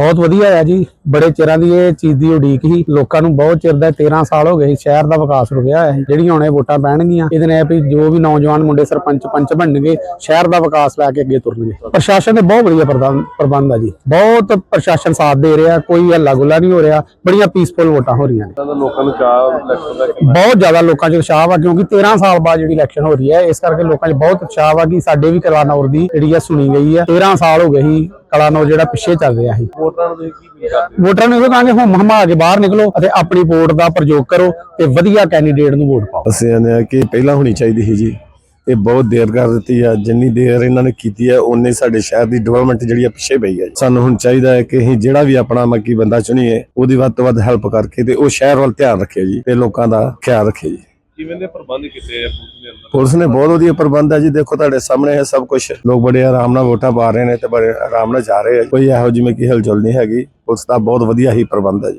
ਬਹੁਤ ਵਧੀਆ ਆ ਜੀ। ਬੜੇ ਚਿਰਾਂ ਦੀ ਇਹ ਚੀਜ਼ ਦੀ ਉਡੀਕ ਸੀ। ਲੋਕਾਂ ਨੂੰ ਬਹੁਤ ਚਿਰ ਦਾ 13 ਸਾਲ ਹੋ ਗਏ ਸ਼ਹਿਰ ਦਾ ਵਿਕਾਸ ਰੁਕਿਆ ਸੀ। ਜਿਹੜੀਆਂ ਹੁਣ ਇਹ ਵੋਟਾਂ ਪੈਣਗੀਆਂ ਇਹਦੇ ਨਾਲ ਵੀ ਜੋ ਵੀ ਨੌਜਵਾਨ ਮੁੰਡੇ ਸਰਪੰਚ ਪੰਚ ਬਣਨਗੇ ਸ਼ਹਿਰ ਦਾ ਵਿਕਾਸ ਲੈ ਕੇ ਅੱਗੇ ਤੁਰਨਗੇ। ਪ੍ਰਸ਼ਾਸਨ ਦੇ ਬਹੁਤ ਵਧੀਆ ਪ੍ਰਬੰਧ ਆ ਜੀ। ਬਹੁਤ ਪ੍ਰਸ਼ਾਸਨ ਸਾਥ ਦੇ ਰਿਹਾ ਕੋਈ ਹੱਲਾ ਗੁੱਲਾ ਨਹੀਂ ਹੋ ਰਿਹਾ ਬੜੀਆਂ ਪੀਸਫੁਲ ਵੋਟਾਂ ਹੋ ਰਹੀਆਂ ਨੇ। ਲੋਕਾਂ ਨੂੰ ਚਾਹ ਬਹੁਤ ਜ਼ਿਆਦਾ ਲੋਕਾਂ 'ਚ ਉਤਸ਼ਾਹ ਵਾ ਕਿਉਂਕਿ 13 ਸਾਲ ਬਾਅਦ ਜਿਹੜੀ ਇਲੈਕਸ਼ਨ ਹੋ ਰਹੀ ਹੈ ਇਸ ਕਰਕੇ ਲੋਕਾਂ 'ਚ ਬਹੁਤ ਉਤਸ਼ਾਹ ਵਾ ਕਿ ਸਾਡੇ ਵੀ ਕਲਾਨੌਰ ਦੀ ਜਿਹੜੀ ਆ ਸੁਣੀ ਗਈ ਹੈ 13 ਸਾਲ ਹੋ ਗਏ ਸੀ ਕਲਾਨੌਰ ਜਿਹੜਾ ਪਿੱਛੇ ਚੱਲ ਰਿਹਾ ਸੀ। ਵੋਟਰਾਂ ਨੂੰ ਤੁਸੀਂ ਕੀ ਅਪੀਲ ਕਰਦੇ ਵੋਟਰਾਂ ਨੂੰ ਇਹ ਕਹਾਂਗੇ ਹੁਮ ਹਮਾ ਕੇ ਬਾਹਰ ਨਿਕਲੋ ਅਤੇ ਆਪਣੀ ਵੋਟ ਦਾ ਪ੍ਰਯੋਗ ਕਰੋ ਤੇ ਵਧੀਆ ਕੈਂਡੀਡੇਟ ਨੂੰ ਵੋਟ ਪਾਓ। ਅਸੀਂ ਕਹਿੰਦੇ ਆ ਕਿ ਪਹਿਲਾਂ ਹੋਣੀ ਚਾਹੀਦੀ ਸੀ ਜੀ। ਇਹ ਬਹੁਤ ਦੇਰ ਕਰ ਦਿੱਤੀ ਆ ਜਿੰਨੀ ਦੇਰ ਇਹਨਾਂ ਨੇ ਕੀਤੀ ਹੈ ਉਨੇ ਸਾਡੇ ਸ਼ਹਿਰ ਦੀ ਡਿਵੈਲਪਮੈਂਟ ਜਿਹੜੀ ਆ ਪਿੱਛੇ ਪਈ ਹੈ ਜੀ। ਸਾਨੂੰ ਹੁਣ ਚਾਹੀਦਾ ਹੈ ਕਿ ਅਸੀਂ ਜਿਹੜਾ ਵੀ ਆਪਣਾ ਮੱਕੀ ਬੰਦਾ ਚੁਣੀਏ ਉਹਦੀ ਵੱਧ ਤੋਂ ਵੱਧ ਹੈਲਪ ਕਰਕੇ ਤੇ ਉਹ ਸ਼ਹਿਰ ਵੱਲ ਧਿਆਨ ਰੱਖੇ ਜੀ ਤੇ ਲੋਕਾਂ ਦਾ ਖਿਆਲ ਰੱਖੇ ਜੀ। ਕਿਵੇਂ ਦੇ ਪ੍ਰਬੰਧ ਕੀਤੇ ਆ ਪੁਲਿਸ ਨੇ ਅੰਦਰ? ਪੁਲਿਸ ਨੇ ਬਹੁਤ ਵਧੀਆ ਪ੍ਰਬੰਧ ਹੈ ਜੀ। ਦੇਖੋ ਤੁਹਾਡੇ ਸਾਹਮਣੇ ਹੈ ਸਭ ਕੁਝ ਲੋਕ ਬੜੇ ਆਰਾਮ ਨਾਲ ਵੋਟਾਂ ਪਾ ਰਹੇ ਨੇ ਤੇ ਬੜੇ ਆਰਾਮ ਨਾਲ ਜਾ ਰਹੇ ਆ। ਕੋਈ ਇਹੋ ਜਿਵੇਂ ਕਿ ਹਲਚਲ ਨਹੀਂ ਹੈਗੀ। ਪੁਲਿਸ ਦਾ ਬਹੁਤ ਵਧੀਆ ਹੀ ਪ੍ਰਬੰਧ ਹੈ ਜੀ।